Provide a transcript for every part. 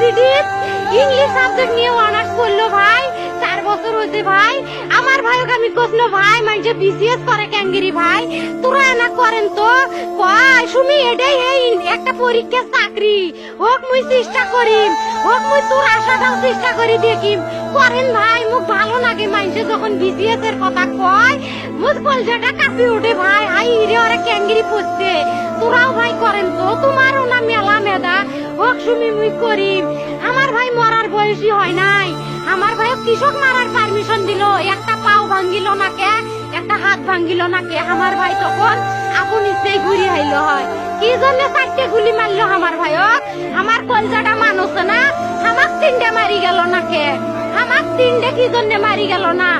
রুকিয়া English subject নিয়ে honours করল ভাই, চার বছর হয়েছে ভাই। আমার ভাইকে আমি কখনো ভাই মানুষে বিসিএস করে ক্যাঙ্গিরি ভাই, তোরা না করেন তো? কয় শুনি এটাই এই একটা পরীক্ষা চাকরি। হোক মুই চেষ্টা করিম, হোক মুই তোর আশাটাও চেষ্টা করি দেখিম। করেন ভাই, মুখ ভালো লাগে মানুষে যখন বিসিএস এর কথা কয়, মুখ কলজাটা কাঁপি ওঠে ভাই। হাই রে, ওরা ক্যাঙ্গিরি পড়ছে। তোরাও ভাই তোমারও না মেলা হোক শুনি মুই করিম। আমার ভাই মরার বয়সী হয় নাই। আমার ভাই কৃষক মারার পারমিশন দিল, একটা পাও ভাঙ্গিল না কে, একটা হাত ভাঙ্গিল না কে। আমার ভাই তখন ঘুরি হয়। কি জন্য চারটে গুলি মারলো আমার ভাইক আমার কলজাটা মানুষ না। আমার তিনটে মারি গেল না কে? আমার তিনটে কি জন্য মারি গেল না?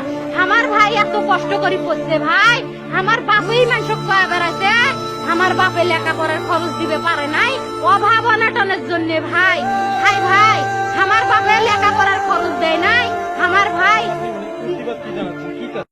আমার ভাই এত কষ্ট করে পড়ছে ভাই। আমার বাপই মানুষ কয়া আমার বাপে লেখাপড়ার খরচ দিবে পারে নাই? অভাব অনাটনের জন্য ভাই। ভাই ভাই, আমার বাপে লেখাপড়ার খরচ দেয় নাই?